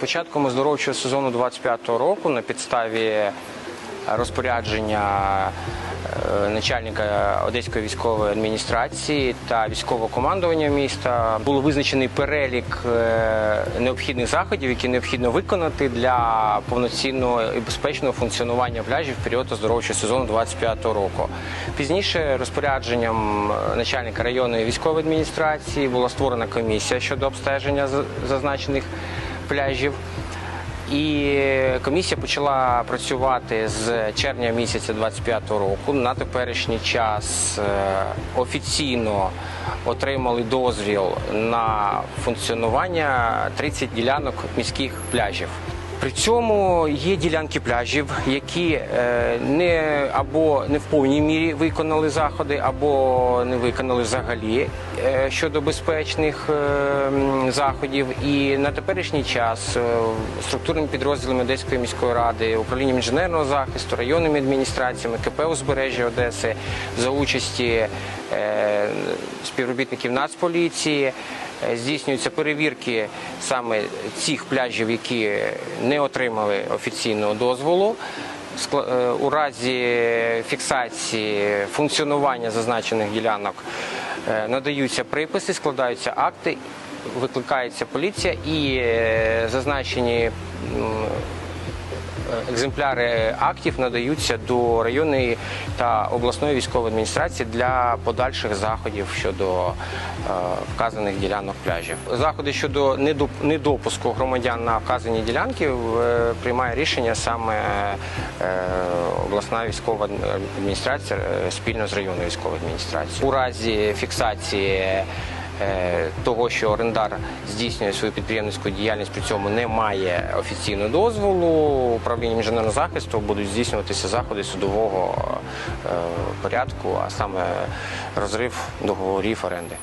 Початком оздоровчого сезону 25-го року на підставі розпорядження е, начальника Одеської військової адміністрації та військового командування міста було визначений перелік е, необхідних заходів, які необхідно виконати для повноцінного і безпечного функціонування пляжів в період оздоровчого сезону 25-го року. Пізніше розпорядженням е, начальника районної військової адміністрації була створена комісія щодо обстеження зазначених пляжів. І комісія почала працювати з червня місяця 25-го року. На теперішній час е, офіційно отримали дозвіл на функціонування 30 ділянок міських пляжів. При цьому є ділянки пляжів, які е, не або не в повній мірі виконали заходи, або не виконали взагалі е, щодо безпечних е, заходів. І на теперішній час структурними підрозділами Одеської міської ради, управлінням інженерного захисту, районними адміністраціями, КП узбережжя Одеси за участі співробітників Нацполіції. Е, Здійснюються перевірки саме цих пляжів, які не отримали офіційного дозволу. Е, У разі фіксації функціонування зазначених ділянок е, надаються приписи, складаються акти, викликається поліція і зазначені екземпляри актів надаються до районної та обласної військової адміністрації для подальших заходів щодо е, вказаних ділянок пляжів. Заходи щодо недоп- недопуску громадян на вказані ділянки е, приймає рішення саме е, обласна військова адміністрація спільно з районною військовою адміністрацією. У разі фіксації того, що орендар здійснює свою підприємницьку діяльність, при цьому не має офіційного дозволу, управління інженерного захисту будуть здійснюватися заходи судового е, порядку, а саме розрив договорів оренди.